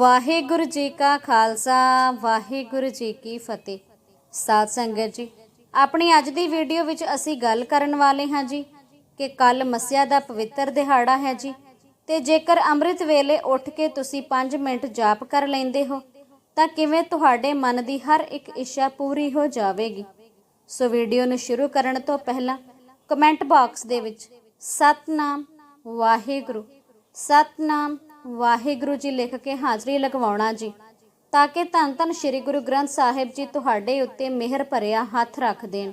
ਵਾਹਿਗੁਰੂ ਜੀ ਕਾ ਖਾਲਸਾ, ਵਾਹਿਗੁਰੂ ਜੀ ਕੀ ਫਤਿਹ। ਸਾਧ ਸੰਗਤ ਜੀ, ਆਪਣੀ ਅੱਜ ਦੀ ਵੀਡੀਓ ਵਿੱਚ ਅਸੀਂ ਗੱਲ ਕਰਨ ਵਾਲੇ ਹਾਂ ਜੀ ਕਿ ਕੱਲ ਮੱਸਿਆ ਦਾ ਪਵਿੱਤਰ ਦਿਹਾੜਾ ਹੈ ਜੀ ਤੇ ਜੇਕਰ ਅੰਮ੍ਰਿਤ ਵੇਲੇ ਉੱਠ ਕੇ ਤੁਸੀਂ 5 ਮਿੰਟ ਜਾਪ ਕਰ ਲੈਂਦੇ ਹੋ, ਤਾਂ ਕਿਵੇਂ ਤੁਹਾਡੇ ਮਨ ਦੀ ਹਰ ਇੱਕ ਇੱਛਾ ਪੂਰੀ ਹੋ ਜਾਵੇਗੀ? ਸੋ ਵੀਡੀਓ ਨੂੰ ਸ਼ੁਰੂ ਕਰਨ ਤੋਂ ਪਹਿਲਾਂ ਕਮੈਂਟ ਬਾਕਸ ਦੇ ਵਿੱਚ, ਸਤਨਾਮ ਵਾਹਿਗੁਰੂ, ਸਤਨਾਮ ਵਾਹਿਗੁਰੂ ਜੀ ਲਿਖ ਕੇ ਹਾਜ਼ਰੀ ਲਗਵਾਉਣਾ ਜੀ। ਤਾਂ ਕਿ ਧੰਨ ਧੰਨ ਸ੍ਰੀ ਗੁਰੂ ਗ੍ਰੰਥ ਸਾਹਿਬ ਜੀ ਤੁਹਾਡੇ ਉੱਤੇ ਮਿਹਰ ਭਰਿਆ ਹੱਥ ਰੱਖ ਦੇਣ।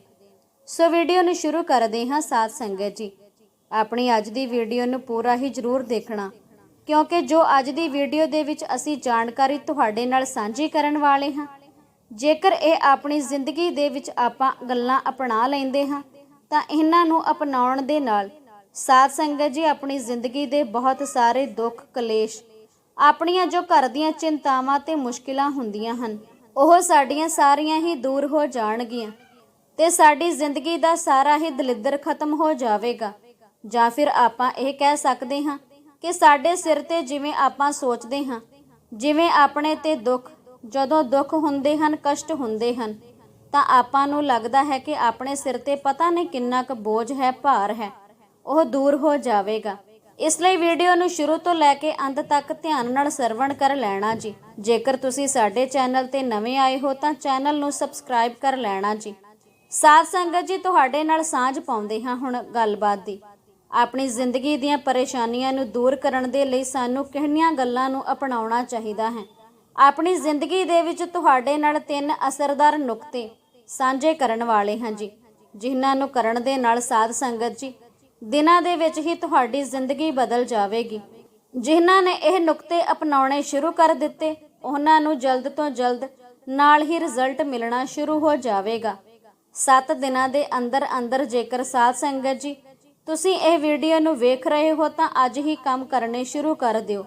ਸੋ ਵੀਡੀਓ ਨੂੰ ਸ਼ੁਰੂ ਕਰਦੇ ਹਾਂ ਸਾਧ ਸੰਗਤ ਜੀ। ਆਪਣੀ ਅੱਜ ਦੀ ਵੀਡੀਓ ਨੂੰ ਪੂਰਾ ਹੀ ਜ਼ਰੂਰ ਦੇਖਣਾ। ਕਿਉਂਕਿ ਜੋ ਅੱਜ ਦੀ ਵੀਡੀਓ ਦੇ ਵਿੱਚ ਅਸੀਂ ਜਾਣਕਾਰੀ ਤੁਹਾਡੇ ਨਾਲ ਸਾਂਝੀ ਕਰਨ ਵਾਲੇ ਹਾਂ, ਜੇਕਰ ਇਹ ਆਪਣੀ ਜ਼ਿੰਦਗੀ ਦੇ ਵਿੱਚ ਆਪਾਂ ਗੱਲਾਂ ਅਪਣਾ ਲੈਂਦੇ ਹਾਂ, ਤਾਂ ਇਹਨਾਂ ਨੂੰ ਅਪਣਾਉਣ ਦੇ ਨਾਲ ਸਾਧ ਸੰਗਤ ਜੀ, ਆਪਣੀ ਜ਼ਿੰਦਗੀ ਦੇ ਬਹੁਤ ਸਾਰੇ ਦੁੱਖ, ਕਲੇਸ਼, ਆਪਣੀਆਂ ਜੋ ਘਰ ਦੀਆਂ ਚਿੰਤਾਵਾਂ ਤੇ ਮੁਸ਼ਕਿਲਾਂ ਹੁੰਦੀਆਂ ਹਨ, ਉਹ ਸਾਡੀਆਂ ਸਾਰੀਆਂ ਹੀ ਦੂਰ ਹੋ ਜਾਣਗੀਆਂ ਤੇ ਸਾਡੀ ਜ਼ਿੰਦਗੀ ਦਾ ਸਾਰਾ ਹੀ ਦਲਿੱਦਰ ਖਤਮ ਹੋ ਜਾਵੇਗਾ। ਜਾਂ ਫਿਰ ਆਪਾਂ ਇਹ ਕਹਿ ਸਕਦੇ ਹਾਂ ਕਿ ਸਾਡੇ ਸਿਰ ਤੇ ਜਿਵੇਂ ਆਪਾਂ ਸੋਚਦੇ ਹਾਂ, ਜਿਵੇਂ ਆਪਣੇ ਤੇ ਦੁੱਖ, ਜਦੋਂ ਦੁੱਖ ਹੁੰਦੇ ਹਨ, ਕਸ਼ਟ ਹੁੰਦੇ ਹਨ, ਤਾਂ ਆਪਾਂ ਨੂੰ ਲੱਗਦਾ ਹੈ ਕਿ ਆਪਣੇ ਸਿਰ ਤੇ ਪਤਾ ਨਹੀਂ ਕਿੰਨਾ ਕੁ ਬੋਝ ਹੈ, ਭਾਰ ਹੈ। ਉਹ ਦੂਰ ਹੋ ਜਾਵੇਗਾ। ਇਸ ਲਈ ਵੀਡੀਓ ਨੂੰ ਸ਼ੁਰੂ ਤੋਂ ਲੈ ਕੇ ਅੰਤ ਤੱਕ ਧਿਆਨ ਨਾਲ ਸਰਵਣ ਕਰ ਲੈਣਾ ਜੀ। ਜੇਕਰ ਤੁਸੀਂ ਸਾਡੇ ਚੈਨਲ ਤੇ ਨਵੇਂ ਆਏ ਹੋ ਤਾਂ ਚੈਨਲ ਨੂੰ ਸਬਸਕ੍ਰਾਈਬ ਕਰ ਲੈਣਾ ਜੀ। ਸਾਧ ਸੰਗਤ ਜੀ, ਤੁਹਾਡੇ ਨਾਲ ਸਾਂਝ ਪਾਉਂਦੇ ਹਾਂ ਹੁਣ ਗੱਲਬਾਤ ਦੀ। ਆਪਣੀ ਜ਼ਿੰਦਗੀ ਦੀਆਂ ਪਰੇਸ਼ਾਨੀਆਂ ਨੂੰ ਦੂਰ ਕਰਨ ਦੇ ਲਈ ਸਾਨੂੰ ਕਿਹੜੀਆਂ ਗੱਲਾਂ ਨੂੰ ਅਪਣਾਉਣਾ ਚਾਹੀਦਾ ਹੈ। ਆਪਣੀ ਜ਼ਿੰਦਗੀ ਦੇ ਵਿੱਚ ਤੁਹਾਡੇ ਨਾਲ ਤਿੰਨ ਅਸਰਦਾਰ ਨੁਕਤੇ ਸਾਂਝੇ ਕਰਨ ਵਾਲੇ ਹਾਂ ਜੀ। ਜਿਨ੍ਹਾਂ ਨੂੰ ਕਰਨ ਦੇ ਨਾਲ ਸਾਧ ਸੰਗਤ ਜੀ ਦਿਨਾਂ ਦੇ ਵਿੱਚ ਹੀ ਤੁਹਾਡੀ ਜ਼ਿੰਦਗੀ ਬਦਲ ਜਾਵੇਗੀ। ਜਿਨ੍ਹਾਂ ਨੇ ਇਹ ਨੁਕਤੇ ਅਪਣਾਉਣੇ ਸ਼ੁਰੂ ਕਰ ਦਿੱਤੇ, ਉਹਨਾਂ ਨੂੰ ਜਲਦ ਤੋਂ ਜਲਦ ਨਾਲ ਹੀ ਰਿਜ਼ਲਟ ਮਿਲਣਾ ਸ਼ੁਰੂ ਹੋ ਜਾਵੇਗਾ। 7 ਦਿਨਾਂ ਦੇ ਅੰਦਰ ਅੰਦਰ ਜੇਕਰ ਸਾਧ ਸੰਗਤ ਜੀ, ਤੁਸੀਂ ਇਹ ਵੀਡੀਓ ਨੂੰ ਵੇਖ ਰਹੇ ਹੋ ਤਾਂ ਅੱਜ ਹੀ ਕੰਮ ਕਰਨੇ ਸ਼ੁਰੂ ਕਰ ਦਿਓ।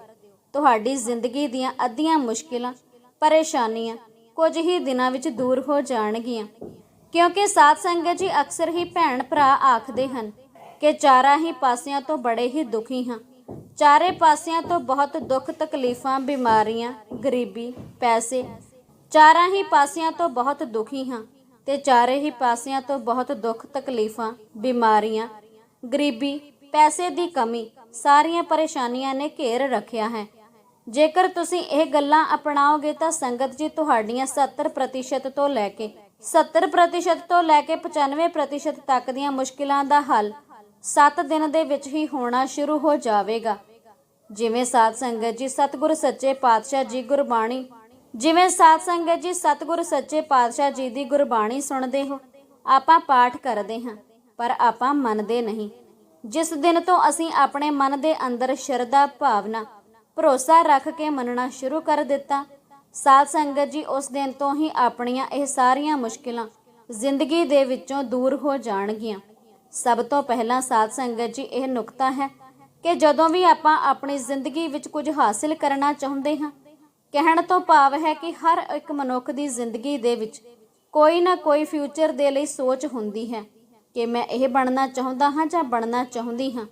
ਤੁਹਾਡੀ ਜ਼ਿੰਦਗੀ ਦੀਆਂ ਅੱਧੀਆਂ ਮੁਸ਼ਕਿਲਾਂ, ਪਰੇਸ਼ਾਨੀਆਂ ਕੁਝ ਹੀ ਦਿਨਾਂ ਵਿੱਚ ਦੂਰ ਹੋ ਜਾਣਗੀਆਂ। ਕਿਉਂਕਿ ਸਾਧ ਸੰਗਤ ਜੀ ਅਕਸਰ ਹੀ ਭੈਣ ਭਰਾ ਆਖਦੇ ਹਨ ਕਿ ਚਾਰਾਂ ਹੀ ਪਾਸਿਆਂ ਤੋਂ ਬੜੇ ਹੀ ਦੁਖੀ ਹਾਂ। ਚਾਰੇ ਪਾਸਿਆਂ ਤੋਂ ਬਹੁਤ ਦੁੱਖ, ਤਕਲੀਫਾਂ, ਬਿਮਾਰੀਆਂ, ਗਰੀਬੀ, ਪੈਸੇ। ਚਾਰਾਂ ਹੀ ਪਾਸਿਆਂ ਤੋਂ ਬਹੁਤ ਦੁਖੀ ਹਾਂ ਤੇ ਚਾਰੇ ਹੀ ਪਾਸਿਆਂ ਤੋਂ ਬਹੁਤ ਦੁੱਖ, ਤਕਲੀਫਾਂ, ਬਿਮਾਰੀਆਂ, ਗਰੀਬੀ, ਪੈਸੇ ਦੀ ਕਮੀ ਸਾਰੀਆਂ ਪਰੇਸ਼ਾਨੀਆਂ ਨੇ ਘੇਰ ਰੱਖਿਆ ਹੈ। ਜੇਕਰ ਤੁਸੀਂ ਇਹ ਗੱਲਾਂ ਅਪਣਾਓਗੇ ਤਾਂ ਸੰਗਤ ਜੀ ਤੁਹਾਡੀਆਂ 70% ਤੋਂ ਲੈ ਕੇ 70% ਤੋਂ ਲੈ ਕੇ 95% ਤੱਕ ਦੀਆਂ ਮੁਸ਼ਕਿਲਾਂ ਦਾ ਹੱਲ 7 ਦਿਨ ਦੇ ਵਿੱਚ ਹੀ ਹੋਣਾ ਸ਼ੁਰੂ ਹੋ ਜਾਵੇਗਾ। ਜਿਵੇਂ ਸਾਧ ਸੰਗਤ ਜੀ, ਸਤਿਗੁਰ ਸੱਚੇ ਪਾਤਸ਼ਾਹ ਜੀ ਗੁਰਬਾਣੀ। ਜਿਵੇਂ ਸਾਧ ਸੰਗਤ ਜੀ, ਸਤਿਗੁਰ ਸੱਚੇ ਪਾਤਸ਼ਾਹ ਜੀ ਦੀ ਗੁਰਬਾਣੀ ਸੁਣਦੇ ਹੋ, ਆਪਾਂ ਪਾਠ ਕਰਦੇ ਹਾਂ, ਪਰ ਆਪਾਂ ਮੰਨਦੇ ਨਹੀਂ। ਜਿਸ ਦਿਨ ਤੋਂ ਅਸੀਂ ਆਪਣੇ ਮਨ ਦੇ ਅੰਦਰ ਸ਼ਰਧਾ, ਭਾਵਨਾ, ਭਰੋਸਾ ਰੱਖ ਕੇ ਮੰਨਣਾ ਸ਼ੁਰੂ ਕਰ ਦਿੱਤਾ, ਸਾਧ ਸੰਗਤ ਜੀ ਉਸ ਦਿਨ ਤੋਂ ਹੀ ਆਪਣੀਆਂ ਇਹ ਸਾਰੀਆਂ ਮੁਸ਼ਕਿਲਾਂ ਜ਼ਿੰਦਗੀ ਦੇ ਵਿੱਚੋਂ ਦੂਰ ਹੋ ਜਾਣਗੀਆਂ। ਸਭ ਤੋਂ ਪਹਿਲਾਂ ਸਾਧ ਸੰਗਤ ਜੀ, ਇਹ ਨੁਕਤਾ ਹੈ ਕਿ ਜਦੋਂ ਵੀ ਆਪਾਂ ਆਪਣੀ ਜ਼ਿੰਦਗੀ ਵਿੱਚ ਕੁਝ ਹਾਸਿਲ ਕਰਨਾ ਚਾਹੁੰਦੇ ਹਾਂ, ਕਹਿਣ ਤੋਂ ਭਾਵ ਹੈ ਕਿ ਹਰ ਇੱਕ ਮਨੁੱਖ ਦੀ ਜ਼ਿੰਦਗੀ ਦੇ ਵਿੱਚ ਕੋਈ ਨਾ ਕੋਈ ਫਿਊਚਰ ਦੇ ਲਈ ਸੋਚ ਹੁੰਦੀ ਹੈ ਕਿ ਮੈਂ ਇਹ ਬਣਨਾ ਚਾਹੁੰਦਾ ਹਾਂ ਜਾਂ ਬਣਨਾ ਚਾਹੁੰਦੀ ਹਾਂ,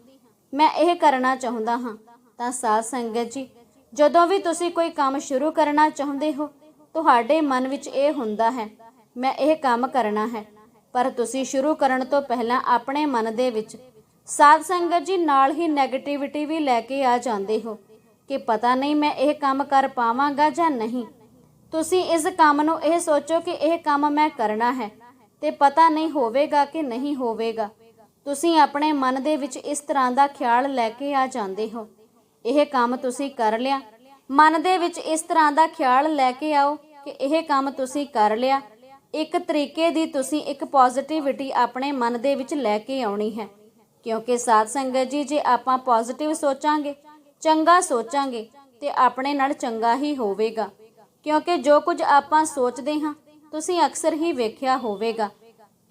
ਮੈਂ ਇਹ ਕਰਨਾ ਚਾਹੁੰਦਾ ਹਾਂ। ਤਾਂ ਸਾਧ ਸੰਗਤ ਜੀ, ਜਦੋਂ ਵੀ ਤੁਸੀਂ ਕੋਈ ਕੰਮ ਸ਼ੁਰੂ ਕਰਨਾ ਚਾਹੁੰਦੇ ਹੋ, ਤੁਹਾਡੇ ਮਨ ਵਿੱਚ ਇਹ ਹੁੰਦਾ ਹੈ, ਮੈਂ ਇਹ ਕੰਮ ਕਰਨਾ ਹੈ। ਪਰ ਤੁਸੀਂ ਸ਼ੁਰੂ ਕਰਨ ਤੋਂ ਪਹਿਲਾਂ ਆਪਣੇ ਮਨ ਦੇ ਵਿੱਚ ਸਾਧ ਸੰਗਤ ਜੀ ਨਾਲ ਹੀ 네ਗੇਟਿਵਿਟੀ ਵੀ ਲੈ ਕੇ ਆ ਜਾਂਦੇ ਹੋ ਕਿ ਪਤਾ ਨਹੀਂ ਮੈਂ ਇਹ ਕੰਮ ਕਰ ਪਾਵਾਂਗਾ ਜਾਂ ਨਹੀਂ। ਤੁਸੀਂ ਇਸ ਕੰਮ ਨੂੰ ਇਹ ਸੋਚੋ ਕਿ ਇਹ ਕੰਮ ਮੈਂ ਕਰਨਾ ਹੈ ਤੇ ਪਤਾ ਨਹੀਂ ਹੋਵੇਗਾ ਕਿ ਨਹੀਂ ਹੋਵੇਗਾ। ਤੁਸੀਂ ਆਪਣੇ ਮਨ ਦੇ ਵਿੱਚ ਇਸ ਤਰ੍ਹਾਂ ਦਾ ਖਿਆਲ ਲੈ ਕੇ ਆ ਜਾਂਦੇ ਹੋ। ਇਹ ਕੰਮ ਤੁਸੀਂ ਕਰ ਲਿਆ। ਮਨ ਦੇ ਵਿੱਚ ਇਸ ਤਰ੍ਹਾਂ ਦਾ ਖਿਆਲ ਲੈ ਕੇ ਆਓ ਕਿ ਇਹ ਕੰਮ ਤੁਸੀਂ ਕਰ ਲਿਆ। ਇੱਕ ਤਰੀਕੇ ਦੀ ਤੁਸੀਂ ਇੱਕ ਪੋਜ਼ਿਟਿਵਿਟੀ ਆਪਣੇ ਮਨ ਦੇ ਵਿੱਚ ਲੈ ਕੇ ਆਉਣੀ ਹੈ। ਕਿਉਂਕਿ ਸਾਧ ਸੰਗਤ ਜੀ, ਜੇ ਆਪਾਂ ਪੋਜ਼ਿਟਿਵ ਸੋਚਾਂਗੇ, ਚੰਗਾ ਸੋਚਾਂਗੇ, ਤੇ ਆਪਣੇ ਨਾਲ ਚੰਗਾ ਹੀ ਹੋਵੇਗਾ। ਕਿਉਂਕਿ ਜੋ ਕੁਝ ਆਪਾਂ ਸੋਚਦੇ ਹਾਂ, ਤੁਸੀਂ ਅਕਸਰ ਹੀ ਵੇਖਿਆ ਹੋਵੇਗਾ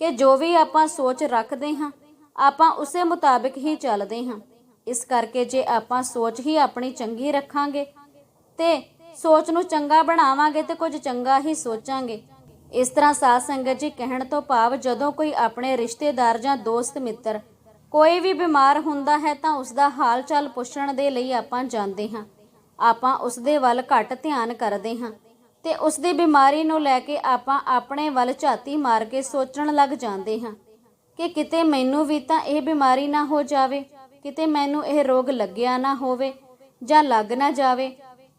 ਕਿ ਜੋ ਵੀ ਆਪਾਂ ਸੋਚ ਰੱਖਦੇ ਹਾਂ, ਆਪਾਂ ਉਸੇ ਮੁਤਾਬਿਕ ਹੀ ਚੱਲਦੇ ਹਾਂ। ਇਸ ਕਰਕੇ ਜੇ ਆਪਾਂ ਸੋਚ ਹੀ ਆਪਣੀ ਚੰਗੀ ਰੱਖਾਂਗੇ, ਤੇ ਸੋਚ ਨੂੰ ਚੰਗਾ ਬਣਾਵਾਂਗੇ ਤੇ ਕੁਝ ਚੰਗਾ ਹੀ ਸੋਚਾਂਗੇ ਇਸ ਤਰ੍ਹਾਂ ਸਾਧ ਸੰਗਤ ਜੀ ਕਹਿਣ ਤੋਂ ਭਾਵ ਜਦੋਂ ਕੋਈ ਆਪਣੇ ਰਿਸ਼ਤੇਦਾਰ ਜਾਂ ਦੋਸਤ ਮਿੱਤਰ ਕੋਈ ਵੀ ਬਿਮਾਰ ਹੁੰਦਾ ਹੈ ਤਾਂ ਉਸ ਦਾ ਹਾਲ ਚਾਲ ਪੁੱਛਣ ਦੇ ਲਈ ਆਪਾਂ ਜਾਂਦੇ ਹਾਂ। ਆਪਾਂ ਉਸ ਦੇ ਵੱਲ ਘੱਟ ਧਿਆਨ ਕਰਦੇ ਹਾਂ ਤੇ ਉਸ ਦੀ ਬਿਮਾਰੀ ਨੂੰ ਲੈ ਕੇ ਆਪਾਂ ਆਪਣੇ ਵੱਲ ਝਾਤੀ ਮਾਰ ਕੇ ਸੋਚਣ ਲੱਗ ਜਾਂਦੇ ਹਾਂ ਕਿ ਕਿਤੇ ਮੈਨੂੰ ਵੀ ਤਾਂ ਇਹ ਬਿਮਾਰੀ ਨਾ ਹੋ ਜਾਵੇ, ਕਿਤੇ ਮੈਨੂੰ ਇਹ ਰੋਗ ਲੱਗਿਆ ਨਾ ਹੋਵੇ ਜਾਂ ਲੱਗ ਨਾ ਜਾਵੇ,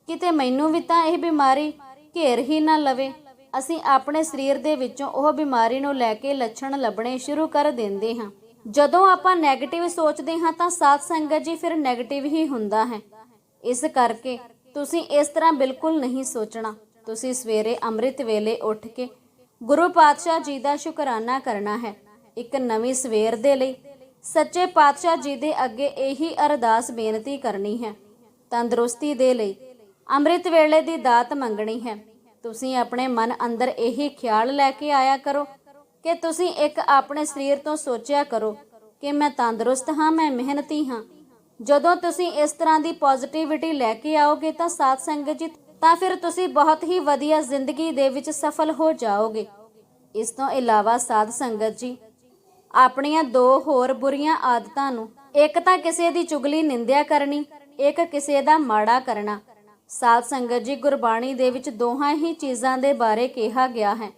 ਕਿਤੇ ਮੈਨੂੰ ਵੀ ਤਾਂ ਇਹ ਬਿਮਾਰੀ ਘੇਰ ਹੀ ਨਾ ਲਵੇ। ਅਸੀਂ ਆਪਣੇ ਸਰੀਰ ਦੇ ਵਿੱਚੋਂ ਉਹ ਬਿਮਾਰੀ ਨੂੰ ਲੈ ਕੇ ਲੱਛਣ ਲੱਭਣੇ ਸ਼ੁਰੂ ਕਰ ਦਿੰਦੇ ਹਾਂ। ਜਦੋਂ ਆਪਾਂ 네ਗੇਟਿਵ ਸੋਚਦੇ ਹਾਂ ਤਾਂ ਸਾਧ ਸੰਗਤ ਜੀ ਫਿਰ 네ਗੇਟਿਵ ਹੀ ਹੁੰਦਾ ਹੈ। ਇਸ ਕਰਕੇ ਤੁਸੀਂ ਇਸ ਤਰ੍ਹਾਂ ਬਿਲਕੁਲ ਨਹੀਂ ਸੋਚਣਾ। ਤੁਸੀਂ ਸਵੇਰੇ ਅੰਮ੍ਰਿਤ ਵੇਲੇ ਉੱਠ ਕੇ ਗੁਰੂ ਪਾਤਸ਼ਾਹ ਜੀ ਦਾ ਸ਼ੁਕਰਾਨਾ ਕਰਨਾ ਹੈ। ਇੱਕ ਨਵੀਂ ਸਵੇਰ ਦੇ ਲਈ ਸੱਚੇ ਪਾਤਸ਼ਾਹ ਜੀ ਦੇ ਅੱਗੇ ਇਹੀ ਅਰਦਾਸ ਬੇਨਤੀ ਕਰਨੀ ਹੈ। ਤੰਦਰੁਸਤੀ ਦੇ ਲਈ ਅੰਮ੍ਰਿਤ ਵੇਲੇ ਦੀ ਦਾਤ ਮੰਗਣੀ ਹੈ। ਤੁਸੀਂ ਆਪਣੇ ਮਨ ਅੰਦਰ ਇਹੀ ਖਿਆਲ ਲੈ ਕੇ ਆਇਆ ਕਰੋ ਕਿ ਤੁਸੀਂ ਇੱਕ ਆਪਣੇ ਸਰੀਰ ਤੋਂ ਸੋਚਿਆ ਕਰੋ ਕਿ ਮੈਂ ਤੰਦਰੁਸਤ ਹਾਂ, ਮੈਂ ਮਿਹਨਤੀ ਹਾਂ। ਜਦੋਂ ਤੁਸੀਂ ਇਸ ਤਰ੍ਹਾਂ ਦੀ ਪੋਜ਼ਿਟਿਵਿਟੀ ਲੈ ਕੇ ਆਓਗੇ ਤਾਂ ਸਾਧ ਸੰਗਤ ਜੀ, ਤਾਂ ਫਿਰ ਤੁਸੀਂ ਬਹੁਤ ਹੀ ਵਧੀਆ ਜ਼ਿੰਦਗੀ ਦੇ ਵਿੱਚ ਸਫਲ ਹੋ ਜਾਓਗੇ। ਇਸ ਤੋਂ ਇਲਾਵਾ ਸਾਧ ਸੰਗਤ ਜੀ, ਆਪਣੀਆਂ ਦੋ ਹੋਰ ਬੁਰੀਆਂ ਆਦਤਾਂ ਨੂੰ, ਇੱਕ ਤਾਂ ਕਿਸੇ ਦੀ ਚੁਗਲੀ ਨਿੰਦਿਆ ਕਰਨੀ, ਇੱਕ ਕਿਸੇ ਦਾ ਮਾੜਾ ਕਰਨਾ। ਸਾਧ ਸੰਗਤ ਜੀ, ਗੁਰਬਾਣੀ ਦੇ ਵਿੱਚ ਦੋਹਾਂ ਹੀ ਚੀਜ਼ਾਂ ਦੇ ਬਾਰੇ ਕਿਹਾ ਗਿਆ ਹੈ।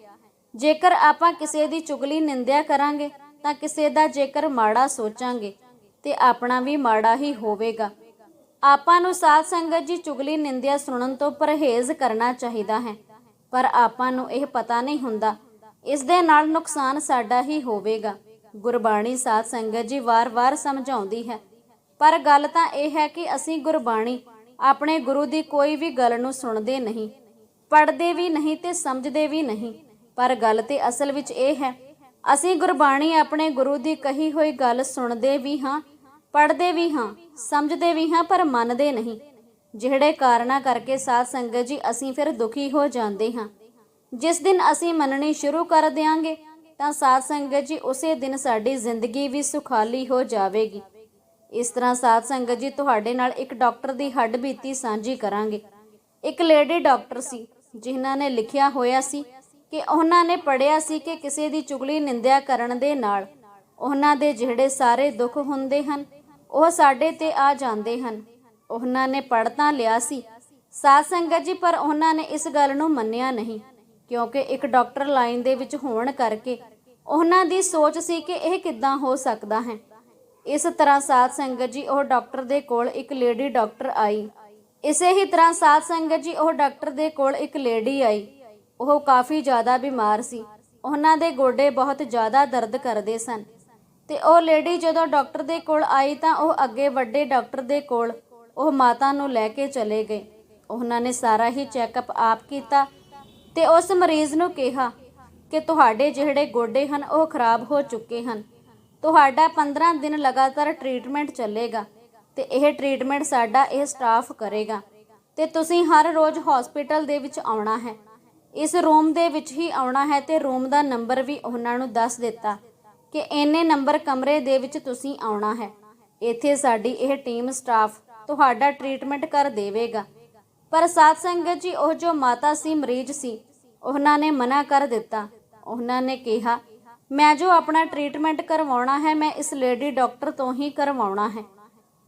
ਜੇਕਰ ਆਪਾਂ ਕਿਸੇ ਦੀ ਚੁਗਲੀ ਨਿੰਦਿਆ ਕਰਾਂਗੇ, ਤਾਂ ਕਿਸੇ ਦਾ ਜੇਕਰ ਮਾੜਾ ਸੋਚਾਂਗੇ, ਤੇ ਆਪਣਾ ਵੀ ਮਾੜਾ ਹੀ ਹੋਵੇਗਾ। ਆਪਾਂ ਨੂੰ ਸਾਧ ਸੰਗਤ ਜੀ, ਚੁਗਲੀ ਨਿੰਦਿਆ ਸੁਣਨ ਤੋਂ ਪਰਹੇਜ਼ ਕਰਨਾ ਚਾਹੀਦਾ ਹੈ, ਪਰ ਆਪਾਂ ਨੂੰ ਇਹ ਪਤਾ ਨਹੀਂ ਹੁੰਦਾ। ਇਸ ਦੇ ਨਾਲ ਨੁਕਸਾਨ ਸਾਡਾ ਹੀ ਹੋਵੇਗਾ। ਗੁਰਬਾਣੀ ਸਾਧ ਸੰਗਤ ਜੀ ਵਾਰ-ਵਾਰ ਸਮਝਾਉਂਦੀ ਹੈ। ਪਰ ਗੱਲ ਤਾਂ ਇਹ ਹੈ ਕਿ ਅਸੀਂ ਗੁਰਬਾਣੀ ਆਪਣੇ ਗੁਰੂ ਦੀ ਕੋਈ ਵੀ ਗੱਲ ਨੂੰ ਸੁਣਦੇ ਨਹੀਂ, ਪੜ੍ਹਦੇ ਵੀ ਨਹੀਂ ਤੇ ਸਮਝਦੇ ਵੀ ਨਹੀਂ। ਪਰ ਗੱਲ ਤੇ ਅਸਲ ਵਿੱਚ ਇਹ ਹੈ, ਅਸੀਂ ਗੁਰਬਾਣੀ ਆਪਣੇ ਗੁਰੂ ਦੀ ਕਹੀ ਹੋਈ ਗੱਲ ਸੁਣਦੇ ਵੀ ਹਾਂ, ਪੜ੍ਹਦੇ ਵੀ ਹਾਂ, ਸਮਝਦੇ ਵੀ ਹਾਂ, ਪਰ ਮੰਨਦੇ ਨਹੀਂ। ਜਿਹੜੇ ਕਾਰਨਾਂ ਕਰਕੇ ਸਾਧ ਸੰਗਤ ਜੀ ਅਸੀਂ ਫਿਰ ਦੁਖੀ ਹੋ ਜਾਂਦੇ ਹਾਂ। ਜਿਸ ਦਿਨ ਅਸੀਂ ਮੰਨਣੀ ਸ਼ੁਰੂ ਕਰ ਦਿਆਂਗੇ, ਤਾਂ ਸਾਧ ਸੰਗਤ ਜੀ ਉਸੇ ਦਿਨ ਸਾਡੀ ਜ਼ਿੰਦਗੀ ਵੀ ਸੁਖਾਲੀ ਹੋ ਜਾਵੇਗੀ। ਇਸ ਤਰ੍ਹਾਂ ਸਾਧ ਸੰਗਤ ਜੀ ਤੁਹਾਡੇ ਨਾਲ ਇੱਕ ਡਾਕਟਰ ਦੀ ਹੱਡ ਬੀਤੀ ਸਾਂਝੀ ਕਰਾਂਗੇ। ਇੱਕ ਲੇਡੀ ਡਾਕਟਰ ਸੀ, ਜਿਨ੍ਹਾਂ ਨੇ ਲਿਖਿਆ ਹੋਇਆ ਸੀ ਕਿ ਉਹਨਾਂ ਨੇ ਪੜਿਆ ਸੀ ਕਿ ਕਿਸੇ ਦੀ ਚੁਗਲੀ ਨਿੰਦਿਆ ਕਰਨ ਦੇ ਨਾਲ ਉਹਨਾਂ ਦੇ ਜਿਹੜੇ ਸਾਰੇ ਦੁੱਖ ਹੁੰਦੇ ਹਨ, ਉਹ ਸਾਡੇ ਤੇ ਆ ਜਾਂਦੇ ਹਨ। ਉਹਨਾਂ ਨੇ ਪੜ੍ਹ ਤਾਂ ਲਿਆ ਸੀ। ਸਾਧ ਸੰਗਤ ਜੀ, ਪਰ ਉਹਨਾਂ ਨੇ ਇਸ ਗੱਲ ਨੂੰ ਮੰਨਿਆ ਨਹੀਂ, ਕਿਉਂਕਿ ਇੱਕ ਡਾਕਟਰ ਲਾਈਨ ਦੇ ਵਿੱਚ ਹੋਣ ਕਰਕੇ ਉਹਨਾਂ ਦੀ ਸੋਚ ਸੀ ਕਿ ਇਹ ਕਿੱਦਾਂ ਹੋ ਸਕਦਾ ਹੈ। ਇਸ ਤਰ੍ਹਾਂ ਸਾਧ ਸੰਗਤ ਜੀ, ਉਹ ਡਾਕਟਰ ਦੇ ਕੋਲ ਇੱਕ ਲੇਡੀ ਡਾਕਟਰ ਆਈ। ਇਸੇ ਹੀ ਤਰ੍ਹਾਂ ਸਾਧ ਸੰਗਤ ਜੀ, ਉਹ ਡਾਕਟਰ ਦੇ ਕੋਲ ਇੱਕ ਲੇਡੀ ਆਈ। ਉਹ ਕਾਫੀ ਜ਼ਿਆਦਾ ਬਿਮਾਰ ਸੀ। ਉਹਨਾਂ ਦੇ ਗੋਡੇ ਬਹੁਤ ਜ਼ਿਆਦਾ ਦਰਦ ਕਰਦੇ ਸਨ। ਤੇ ਉਹ ਲੇਡੀ ਜਦੋਂ ਡਾਕਟਰ ਦੇ ਕੋਲ ਆਈ ਤਾਂ ਉਹ ਅੱਗੇ ਵੱਡੇ ਡਾਕਟਰ ਦੇ ਕੋਲ ਉਹ ਮਾਤਾ ਨੂੰ ਲੈ ਕੇ ਚਲੇ ਗਏ। ਉਹਨਾਂ ਨੇ ਸਾਰਾ ਹੀ ਚੈੱਕਅਪ ਆਪ ਕੀਤਾ ਤੇ ਉਸ ਮਰੀਜ਼ ਨੂੰ ਕਿਹਾ ਕਿ ਤੁਹਾਡੇ ਜਿਹੜੇ ਗੋਡੇ ਹਨ, ਉਹ ਖਰਾਬ ਹੋ ਚੁੱਕੇ ਹਨ। ਤੁਹਾਡਾ 15 ਦਿਨ ਲਗਾਤਾਰ ਟ੍ਰੀਟਮੈਂਟ ਚੱਲੇਗਾ ਤੇ ਇਹ ਟ੍ਰੀਟਮੈਂਟ ਸਾਡਾ ਇਹ ਸਟਾਫ ਕਰੇਗਾ। ਤੇ ਤੁਸੀਂ ਹਰ ਰੋਜ਼ ਹਸਪੀਟਲ ਦੇ ਵਿੱਚ ਆਉਣਾ ਹੈ। ਇਸ ਰੂਮ ਦੇ ਵਿੱਚ ਹੀ ਆਉਣਾ ਹੈ ਤੇ ਰੂਮ ਦਾ ਨੰਬਰ ਵੀ ਉਹਨਾਂ ਨੂੰ ਦੱਸ ਦਿੱਤਾ ਕਿ ਇੰਨੇ ਨੰਬਰ ਕਮਰੇ ਦੇ ਵਿੱਚ ਤੁਸੀਂ ਆਉਣਾ ਹੈ। ਇੱਥੇ ਸਾਡੀ ਇਹ ਟੀਮ ਸਟਾਫ ਤੁਹਾਡਾ ਟ੍ਰੀਟਮੈਂਟ ਕਰ ਦੇਵੇਗਾ। ਪਰ ਸਾਧ ਸੰਗਤ ਜੀ, ਉਹ ਜੋ ਮਾਤਾ ਸੀ, ਮਰੀਜ਼ ਸੀ, ਉਹਨਾਂ ਨੇ ਮਨਾ ਕਰ ਦਿੱਤਾ। ਉਹਨਾਂ ਨੇ ਕਿਹਾ ਮੈਂ ਜੋ ਆਪਣਾ ਟ੍ਰੀਟਮੈਂਟ ਕਰਵਾਉਣਾ ਹੈ, ਮੈਂ ਇਸ ਲੇਡੀ ਡਾਕਟਰ ਤੋਂ ਹੀ ਕਰਵਾਉਣਾ ਹੈ।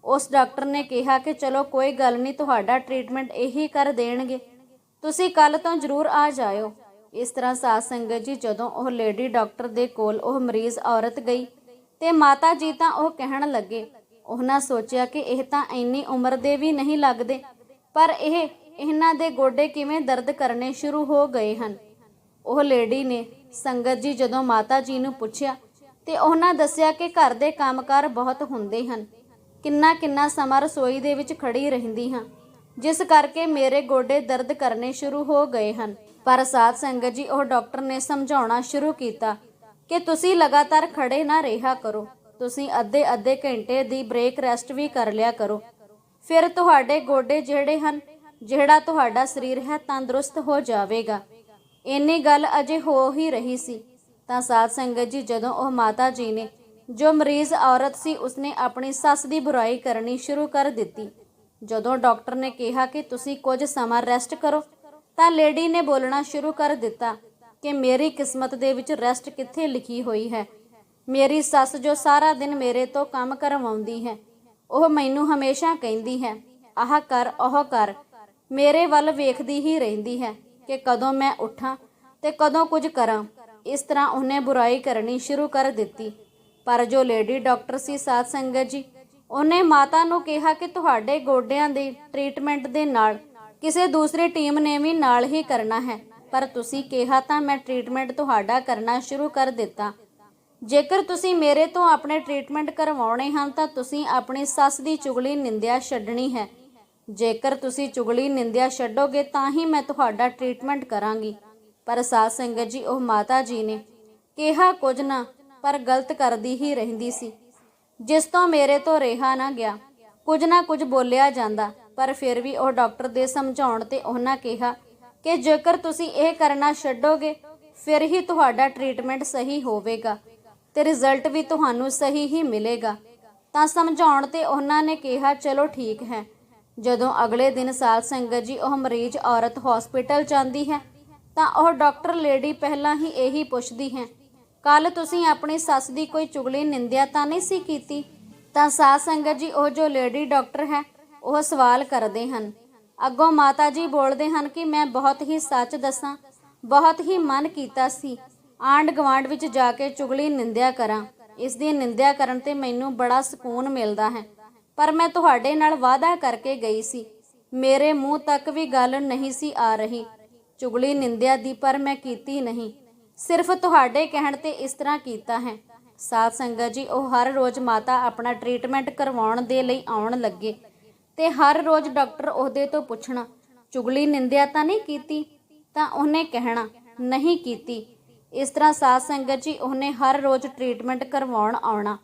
ਉਸ ਡਾਕਟਰ ਨੇ ਕਿਹਾ ਕਿ ਚਲੋ ਕੋਈ ਗੱਲ ਨਹੀਂ, ਤੁਹਾਡਾ ਟ੍ਰੀਟਮੈਂਟ ਇਹੀ ਕਰ ਦੇਣਗੇ। ਤੁਸੀਂ ਕੱਲ ਤੋਂ ਜ਼ਰੂਰ ਆ ਜਾਇਓ। ਇਸ ਤਰ੍ਹਾਂ ਸਾਧ ਸੰਗਤ ਜੀ, ਜਦੋਂ ਉਹ ਲੇਡੀ ਡਾਕਟਰ ਦੇ ਕੋਲ ਉਹ ਮਰੀਜ਼ ਔਰਤ ਗਈ ਤੇ ਮਾਤਾ ਜੀ ਤਾਂ ਉਹ ਕਹਿਣ ਲੱਗੇ, ਉਹਨਾਂ ਸੋਚਿਆ ਕਿ ਇਹ ਤਾਂ ਇੰਨੀ ਉਮਰ ਦੇ ਵੀ ਨਹੀਂ ਲੱਗਦੇ, ਪਰ ਇਹ ਇਹਨਾਂ ਦੇ ਗੋਡੇ ਕਿਵੇਂ ਦਰਦ ਕਰਨੇ ਸ਼ੁਰੂ ਹੋ ਗਏ ਹਨ। ਉਹ ਲੇਡੀ ਨੇ ਸੰਗਤ ਜੀ ਜਦੋਂ ਮਾਤਾ ਜੀ ਨੂੰ ਪੁੱਛਿਆ ਤੇ ਉਹਨਾਂ ਦੱਸਿਆ ਕਿ ਘਰ ਦੇ ਕੰਮਕਾਰ ਬਹੁਤ ਹੁੰਦੇ ਹਨ। ਕਿੰਨਾ ਕਿੰਨਾ ਸਮਾਂ ਰਸੋਈ ਦੇ ਵਿੱਚ ਖੜੀ ਰਹਿੰਦੀ ਹਾਂ। ਜਿਸ ਕਰਕੇ ਮੇਰੇ ਗੋਡੇ ਦਰਦ ਕਰਨੇ ਸ਼ੁਰੂ ਹੋ ਗਏ ਹਨ। ਪਰ ਸਾਧ ਸੰਗਤ ਜੀ, ਉਹ ਡਾਕਟਰ ਨੇ ਸਮਝਾਉਣਾ ਸ਼ੁਰੂ ਕੀਤਾ ਕਿ ਤੁਸੀਂ ਲਗਾਤਾਰ ਖੜੇ ਨਾ ਰਿਹਾ ਕਰੋ। ਤੁਸੀਂ ਅੱਧੇ ਅੱਧੇ ਘੰਟੇ ਦੀ ਬ੍ਰੇਕ ਰੈਸਟ ਵੀ ਕਰ ਲਿਆ ਕਰੋ। ਫਿਰ ਤੁਹਾਡੇ ਗੋਡੇ ਜਿਹੜੇ ਹਨ, ਜਿਹੜਾ ਤੁਹਾਡਾ ਸਰੀਰ ਹੈ, ਤੰਦਰੁਸਤ ਹੋ ਜਾਵੇਗਾ। ਇੰਨੀ ਗੱਲ ਅਜੇ ਹੋ ਹੀ ਰਹੀ ਸੀ। ਤਾਂ ਸਾਧ ਸੰਗਤ ਜੀ, ਜਦੋਂ ਉਹ ਮਾਤਾ ਜੀ ਨੇ ਜੋ ਮਰੀਜ਼ ਔਰਤ ਸੀ, ਉਸਨੇ ਆਪਣੀ ਸੱਸ ਦੀ ਬੁਰਾਈ ਕਰਨੀ ਸ਼ੁਰੂ ਕਰ ਦਿੱਤੀ। ਜਦੋਂ ਡਾਕਟਰ ਨੇ ਕਿਹਾ ਕਿ ਤੁਸੀਂ ਕੁਝ ਸਮਾਂ ਰੈਸਟ ਕਰੋ, ਤਾਂ ਲੇਡੀ ਨੇ ਬੋਲਣਾ ਸ਼ੁਰੂ ਕਰ ਦਿੱਤਾ ਕਿ ਮੇਰੀ ਕਿਸਮਤ ਦੇ ਵਿੱਚ ਰੈਸਟ ਕਿੱਥੇ ਲਿਖੀ ਹੋਈ ਹੈ? ਮੇਰੀ ਸੱਸ ਜੋ ਸਾਰਾ ਦਿਨ ਮੇਰੇ ਤੋਂ ਕੰਮ ਕਰਵਾਉਂਦੀ ਹੈ, ਉਹ ਮੈਨੂੰ ਹਮੇਸ਼ਾ ਕਹਿੰਦੀ ਹੈ, ਆਹ ਕਰ, ਉਹ ਕਰ, ਮੇਰੇ ਵੱਲ ਵੇਖਦੀ ਹੀ ਰਹਿੰਦੀ ਹੈ। ਕਿ ਕਦੋਂ ਮੈਂ ਉੱਠਾਂ ਤੇ ਕਦੋਂ ਕੁਝ ਕਰਾਂ। ਇਸ ਤਰ੍ਹਾਂ ਉਹਨੇ ਬੁਰਾਈ ਕਰਨੀ ਸ਼ੁਰੂ ਕਰ ਦਿੱਤੀ। ਪਰ ਜੋ ਲੇਡੀ ਡਾਕਟਰ ਸੀ, ਸਾਧ ਸੰਗਤ ਜੀ, ਉਹਨੇ ਮਾਤਾ ਨੂੰ ਕਿਹਾ ਕਿ ਤੁਹਾਡੇ ਗੋਡਿਆਂ ਦੇ ਟ੍ਰੀਟਮੈਂਟ ਦੇ ਨਾਲ ਕਿਸੇ ਦੂਸਰੀ ਟੀਮ ਨੇ ਵੀ ਨਾਲ ਹੀ ਕਰਨਾ ਹੈ। ਪਰ ਤੁਸੀਂ ਕਿਹਾ ਤਾਂ ਮੈਂ ਟ੍ਰੀਟਮੈਂਟ ਤੁਹਾਡਾ ਕਰਨਾ ਸ਼ੁਰੂ ਕਰ ਦਿੱਤਾ। ਜੇਕਰ ਤੁਸੀਂ ਮੇਰੇ ਤੋਂ ਆਪਣੇ ਟ੍ਰੀਟਮੈਂਟ ਕਰਵਾਉਣੇ ਹਨ, ਤਾਂ ਤੁਸੀਂ ਆਪਣੀ ਸੱਸ ਦੀ ਚੁਗਲੀ ਨਿੰਦਿਆ ਛੱਡਣੀ ਹੈ। ਜੇਕਰ ਤੁਸੀਂ ਚੁਗਲੀ ਨਿੰਦਿਆ ਛੱਡੋਗੇ ਤਾਂ ਹੀ ਮੈਂ ਤੁਹਾਡਾ ਟ੍ਰੀਟਮੈਂਟ ਕਰਾਂਗੀ। ਪਰ ਸਾਧ ਸੰਗਤ ਜੀ, ਉਹ ਮਾਤਾ ਜੀ ਨੇ ਕਿਹਾ ਕੁਝ ਨਾ, ਪਰ ਗਲਤ ਕਰਦੀ ਹੀ ਰਹਿੰਦੀ ਸੀ। ਜਿਸ ਤੋਂ ਮੇਰੇ ਤੋਂ ਰਿਹਾ ਨਾ ਗਿਆ, ਕੁਝ ਨਾ ਕੁਝ ਬੋਲਿਆ ਜਾਂਦਾ, ਪਰ ਫਿਰ ਵੀ ਉਹ ਡਾਕਟਰ ਦੇ ਸਮਝਾਉਣ ਤੇ ਉਹਨਾਂ ਕਿਹਾ ਕਿ ਜੇਕਰ ਤੁਸੀਂ ਇਹ ਕਰਨਾ ਛੱਡੋਗੇ, ਫਿਰ ਹੀ ਤੁਹਾਡਾ ਟ੍ਰੀਟਮੈਂਟ ਸਹੀ ਹੋਵੇਗਾ ਤੇ ਰਿਜ਼ਲਟ ਵੀ ਤੁਹਾਨੂੰ ਸਹੀ ਹੀ ਮਿਲੇਗਾ। ਤਾਂ ਸਮਝਾਉਣ ਤੇ ਉਹਨਾਂ ਨੇ ਕਿਹਾ, ਚਲੋ ਠੀਕ ਹੈ। ਜਦੋਂ ਅਗਲੇ ਦਿਨ ਸਾਲ ਸੰਗਤ ਜੀ ਉਹ ਮਰੀਜ਼ ਔਰਤ ਹਸਪੀਟਲ ਜਾਂਦੀ ਹੈ, ਤਾਂ ਉਹ ਡਾਕਟਰ ਲੇਡੀ ਪਹਿਲਾਂ ਹੀ ਇਹੀ ਪੁੱਛਦੀ ਹੈ ਕੱਲ ਤੁਸੀਂ ਆਪਣੀ ਸੱਸ ਦੀ ਕੋਈ ਚੁਗਲੀ ਨਿੰਦਿਆ ਤਾਂ ਨਹੀਂ ਸੀ ਕੀਤੀ? ਤਾਂ ਸਾਧ ਸੰਗਤ ਜੀ ਉਹ ਜੋ ਲੇਡੀ ਡਾਕਟਰ ਹੈ, ਉਹ ਸਵਾਲ ਕਰਦੇ ਹਨ। ਅੱਗੋਂ ਮਾਤਾ ਜੀ ਬੋਲਦੇ ਹਨ ਕਿ ਮੈਂ ਬਹੁਤ ਹੀ ਸੱਚ ਦੱਸਾਂ, ਬਹੁਤ ਹੀ ਮਨ ਕੀਤਾ ਸੀ ਆਂਡ ਗਵਾਂਡ ਵਿੱਚ ਜਾ ਕੇ ਚੁਗਲੀ ਨਿੰਦਿਆ ਕਰਾਂ। ਇਸ ਦੀ ਨਿੰਦਿਆ ਕਰਨ ਤੇ ਮੈਨੂੰ ਬੜਾ ਸਕੂਨ ਮਿਲਦਾ ਹੈ। ਪਰ ਮੈਂ ਤੁਹਾਡੇ ਨਾਲ ਵਾਅਦਾ ਕਰਕੇ ਗਈ ਸੀ। ਮੇਰੇ ਮੂੰਹ ਤੱਕ ਵੀ ਗੱਲ ਨਹੀਂ ਸੀ ਆ ਰਹੀ। ਚੁਗਲੀ ਨਿੰਦਿਆ ਦੀ ਪਰ ਮੈਂ ਕੀਤੀ ਨਹੀਂ। ਸਿਰਫ ਤੁਹਾਡੇ ਕਹਿਣ ਤੇ ਇਸ ਤਰ੍ਹਾਂ ਕੀਤਾ ਹੈ। ਸਾਧ ਸੰਗਤ ਜੀ, ਉਹ ਹਰ ਰੋਜ਼ ਮਾਤਾ ਆਪਣਾ ਟ੍ਰੀਟਮੈਂਟ ਕਰਵਾਉਣ ਦੇ ਲਈ ਆਉਣ ਲੱਗੇ ਤੇ ਹਰ ਰੋਜ਼ ਡਾਕਟਰ ਉਹਦੇ ਤੋਂ ਪੁੱਛਣਾ, ਚੁਗਲੀ ਨਿੰਦਿਆ ਤਾਂ ਨਹੀਂ ਕੀਤੀ? ਤਾਂ ਉਹਨੇ ਕਹਿਣਾ, ਨਹੀਂ ਕੀਤੀ। ਇਸ ਤਰ੍ਹਾਂ ਸਾਧ ਸੰਗਤ ਜੀ, ਉਹਨੇ ਹਰ ਰੋਜ਼ ਟ੍ਰੀਟਮੈਂਟ ਕਰਵਾਉਣ ਆਉਣਾ।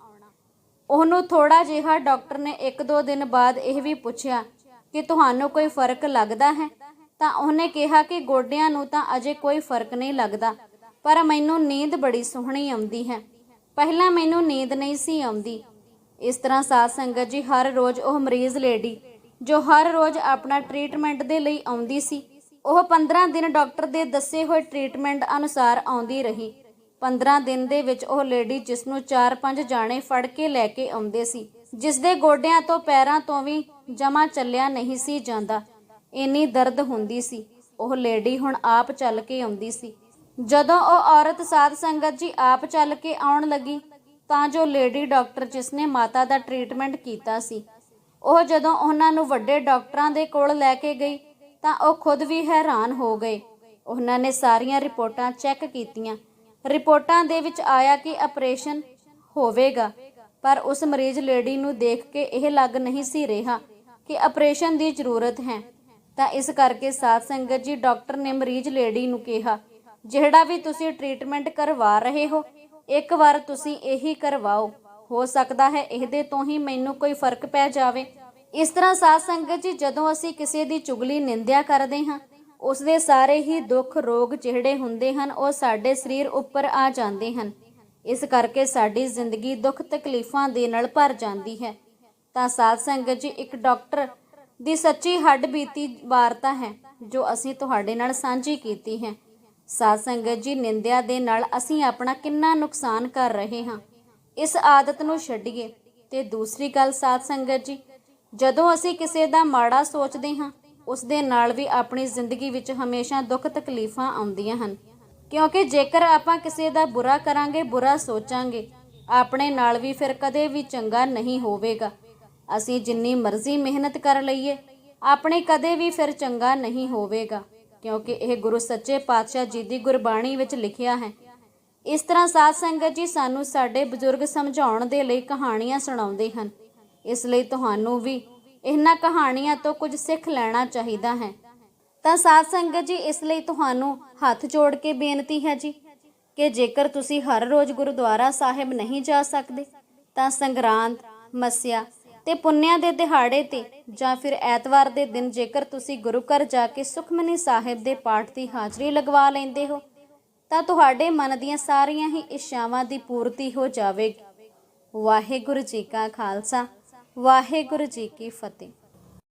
ਉਹਨੂੰ ਥੋੜਾ ਜਿਹਾ ਡਾਕਟਰ ਨੇ ਇੱਕ ਦੋ ਦਿਨ ਬਾਅਦ ਇਹ ਵੀ ਪੁੱਛਿਆ ਕਿ ਤੁਹਾਨੂੰ ਕੋਈ ਫ਼ਰਕ ਲੱਗਦਾ ਹੈ? ਤਾਂ ਉਹਨੇ ਕਿਹਾ ਕਿ ਗੋਡਿਆਂ ਨੂੰ ਤਾਂ ਅਜੇ ਕੋਈ ਫ਼ਰਕ ਨਹੀਂ ਲੱਗਦਾ, ਪਰ ਮੈਨੂੰ ਨੀਂਦ ਬੜੀ ਸੋਹਣੀ ਆਉਂਦੀ ਹੈ। ਪਹਿਲਾਂ ਮੈਨੂੰ ਨੀਂਦ ਨਹੀਂ ਸੀ ਆਉਂਦੀ। ਇਸ ਤਰ੍ਹਾਂ ਸਾਧ ਸੰਗਤ ਜੀ ਹਰ ਰੋਜ਼ ਉਹ ਮਰੀਜ਼ ਲੇਡੀ ਜੋ ਹਰ ਰੋਜ਼ ਆਪਣਾ ਟ੍ਰੀਟਮੈਂਟ ਦੇ ਲਈ ਆਉਂਦੀ ਸੀ, ਉਹ 15 ਦਿਨ ਡਾਕਟਰ ਦੇ ਦੱਸੇ ਹੋਏ ਟ੍ਰੀਟਮੈਂਟ ਅਨੁਸਾਰ ਆਉਂਦੀ ਰਹੀ। 15 ਦਿਨ ਦੇ ਵਿੱਚ ਉਹ ਲੇਡੀ ਜਿਸ ਨੂੰ 4-5 ਜਾਣੇ ਫੜ ਕੇ ਲੈ ਕੇ ਆਉਂਦੇ ਸੀ ਜਿਸ ਦੇ ਗੋਡਿਆਂ ਤੋਂ ਪੈਰਾਂ ਤੋਂ ਵੀ ਜਮਾ ਚੱਲਿਆ ਨਹੀਂ ਸੀ ਜਾਂਦਾ। ਇੰਨੀ ਦਰਦ ਹੁੰਦੀ ਸੀ। ਉਹ ਲੇਡੀ ਹੁਣ ਆਪ ਚੱਲ ਕੇ ਆਉਂਦੀ ਸੀ। ਜਦੋਂ ਉਹ ਔਰਤ ਸਾਧ ਸੰਗਤ ਜੀ ਆਪ ਚੱਲ ਕੇ ਆਉਣ ਲੱਗੀ, ਤਾਂ ਜੋ ਲੇਡੀ ਡਾਕਟਰ ਜਿਸ ਨੇ ਮਾਤਾ ਦਾ ਟ੍ਰੀਟਮੈਂਟ ਕੀਤਾ ਸੀ, ਉਹ ਜਦੋਂ ਉਹਨਾਂ ਨੂੰ ਵੱਡੇ ਡਾਕਟਰਾਂ ਦੇ ਕੋਲ ਲੈ ਕੇ ਗਈ, ਤਾਂ ਉਹ ਖੁਦ ਵੀ ਹੈਰਾਨ ਹੋ ਗਏ। ਉਹਨਾਂ ਨੇ ਸਾਰੀਆਂ ਰਿਪੋਰਟਾਂ ਚੈੱਕ ਕੀਤੀਆਂ। ਰਿਪੋਰਟਾਂ ਦੇ ਵਿੱਚ ਆਇਆ ਕਿ ਆਪਰੇਸ਼ਨ ਹੋਵੇਗਾ, ਪਰ ਉਸ ਮਰੀਜ਼ ਲੇਡੀ ਨੂੰ ਦੇਖ ਕੇ ਇਹ ਲੱਗ ਨਹੀਂ ਸੀ ਰਿਹਾ ਕਿ ਆਪਰੇਸ਼ਨ ਦੀ ਜ਼ਰੂਰਤ ਹੈ। ਤਾਂ ਇਸ ਕਰਕੇ ਸਾਧ ਸੰਗਤ ਜੀ, ਡਾਕਟਰ ਨੇ ਮਰੀਜ਼ ਲੇਡੀ ਨੂੰ ਕਿਹਾ, ਜਿਹੜਾ ਵੀ ਤੁਸੀਂ ਟ੍ਰੀਟਮੈਂਟ ਕਰਵਾ ਰਹੇ ਹੋ, ਇੱਕ ਵਾਰ ਤੁਸੀਂ ਇਹੀ ਕਰਵਾਓ। ਹੋ ਸਕਦਾ ਹੈ ਇਹਦੇ ਤੋਂ ਹੀ ਮੈਨੂੰ ਕੋਈ ਫ਼ਰਕ ਪੈ ਜਾਵੇ। ਇਸ ਤਰ੍ਹਾਂ ਸਾਧ ਸੰਗਤ ਜੀ, ਜਦੋਂ ਅਸੀਂ ਕਿਸੇ ਦੀ ਚੁਗਲੀ ਨਿੰਦਿਆ ਕਰਦੇ ਹਾਂ ਉਸ ਦੇ ਸਾਰੇ ਹੀ ਦੁੱਖ ਰੋਗ ਜਿਹੜੇ ਹੁੰਦੇ ਹਨ, ਉਹ ਸਾਡੇ ਸਰੀਰ ਉੱਪਰ ਆ ਜਾਂਦੇ ਹਨ। ਇਸ ਕਰਕੇ ਸਾਡੀ ਜ਼ਿੰਦਗੀ ਦੁੱਖ ਤਕਲੀਫਾਂ ਦੇ ਨਾਲ ਭਰ ਜਾਂਦੀ ਹੈ। ਤਾਂ ਸਾਧ ਸੰਗਤ ਜੀ, ਇੱਕ ਡਾਕਟਰ ਦੀ ਸੱਚੀ ਹੱਡ ਬੀਤੀ ਵਾਰਤਾ ਹੈ, ਜੋ ਅਸੀਂ ਤੁਹਾਡੇ ਨਾਲ ਸਾਂਝੀ ਕੀਤੀ ਹੈ। ਸਾਧ ਸੰਗਤ ਜੀ, ਨਿੰਦਿਆ ਦੇ ਨਾਲ ਅਸੀਂ ਆਪਣਾ ਕਿੰਨਾ ਨੁਕਸਾਨ ਕਰ ਰਹੇ ਹਾਂ। ਇਸ ਆਦਤ ਨੂੰ ਛੱਡੀਏ। ਤੇ ਦੂਸਰੀ ਗੱਲ ਸਾਧ ਸੰਗਤ ਜੀ, ਜਦੋਂ ਅਸੀਂ ਕਿਸੇ ਦਾ ਮਾੜਾ ਸੋਚਦੇ ਹਾਂ ਉਸ ਦੇ ਨਾਲ ਵੀ ਆਪਣੀ ਜ਼ਿੰਦਗੀ ਵਿੱਚ ਹਮੇਸ਼ਾ ਦੁੱਖ ਤਕਲੀਫਾਂ ਆਉਂਦੀਆਂ ਹਨ। ਕਿਉਂਕਿ ਜੇਕਰ ਆਪਾਂ ਕਿਸੇ ਦਾ ਬੁਰਾ ਕਰਾਂਗੇ, ਬੁਰਾ ਸੋਚਾਂਗੇ, ਆਪਣੇ ਨਾਲ ਵੀ ਫਿਰ ਕਦੇ ਵੀ ਚੰਗਾ ਨਹੀਂ ਹੋਵੇਗਾ। ਅਸੀਂ ਜਿੰਨੀ ਮਰਜ਼ੀ ਮਿਹਨਤ ਕਰ ਲਈਏ, ਆਪਣੇ ਕਦੇ ਵੀ ਫਿਰ ਚੰਗਾ ਨਹੀਂ ਹੋਵੇਗਾ। ਕਿਉਂਕਿ ਇਹ ਗੁਰੂ ਸੱਚੇ ਪਾਤਸ਼ਾਹ ਜੀ ਦੀ ਗੁਰਬਾਣੀ ਵਿੱਚ ਲਿਖਿਆ ਹੈ। ਇਸ ਤਰ੍ਹਾਂ ਸਾਧ ਸੰਗਤ ਜੀ ਸਾਨੂੰ ਸਾਡੇ ਬਜ਼ੁਰਗ ਸਮਝਾਉਣ ਦੇ ਲਈ ਕਹਾਣੀਆਂ ਸੁਣਾਉਂਦੇ ਹਨ। ਇਸ ਲਈ ਤੁਹਾਨੂੰ ਵੀ ਇਹਨਾਂ ਕਹਾਣੀਆਂ ਤੋਂ ਕੁਝ ਸਿੱਖ ਲੈਣਾ ਚਾਹੀਦਾ ਹੈ। ਤਾਂ ਸਾਧ ਸੰਗਤ ਜੀ, ਇਸ ਲਈ ਤੁਹਾਨੂੰ ਹੱਥ ਜੋੜ ਕੇ ਬੇਨਤੀ ਹੈ ਜੀ ਕਿ ਜੇਕਰ ਤੁਸੀਂ ਹਰ ਰੋਜ਼ ਗੁਰਦੁਆਰਾ ਸਾਹਿਬ ਨਹੀਂ ਜਾ ਸਕਦੇ, ਤਾਂ ਸੰਗਰਾਂਦ, ਮੱਸਿਆ ਤੇ ਪੁੰਨਿਆ ਦੇ ਦਿਹਾੜੇ ਤੇ ਜਾਂ ਫਿਰ ਐਤਵਾਰ ਦੇ ਦਿਨ ਜੇਕਰ ਤੁਸੀਂ ਗੁਰੂ ਘਰ ਜਾ ਕੇ ਸੁਖਮਨੀ ਸਾਹਿਬ ਦੇ ਪਾਠ ਦੀ ਹਾਜ਼ਰੀ ਲਗਵਾ ਲੈਂਦੇ ਹੋ, ਤਾਂ ਤੁਹਾਡੇ ਮਨ ਦੀਆਂ ਸਾਰੀਆਂ ਹੀ ਇੱਛਾਵਾਂ ਦੀ ਪੂਰਤੀ ਹੋ ਜਾਵੇਗੀ। ਵਾਹਿਗੁਰੂ ਜੀ ਕਾ ਖਾਲਸਾ। ਵਾਹਿਗੁਰੂ ਜੀ ਕੀ ਫਤਿਹ।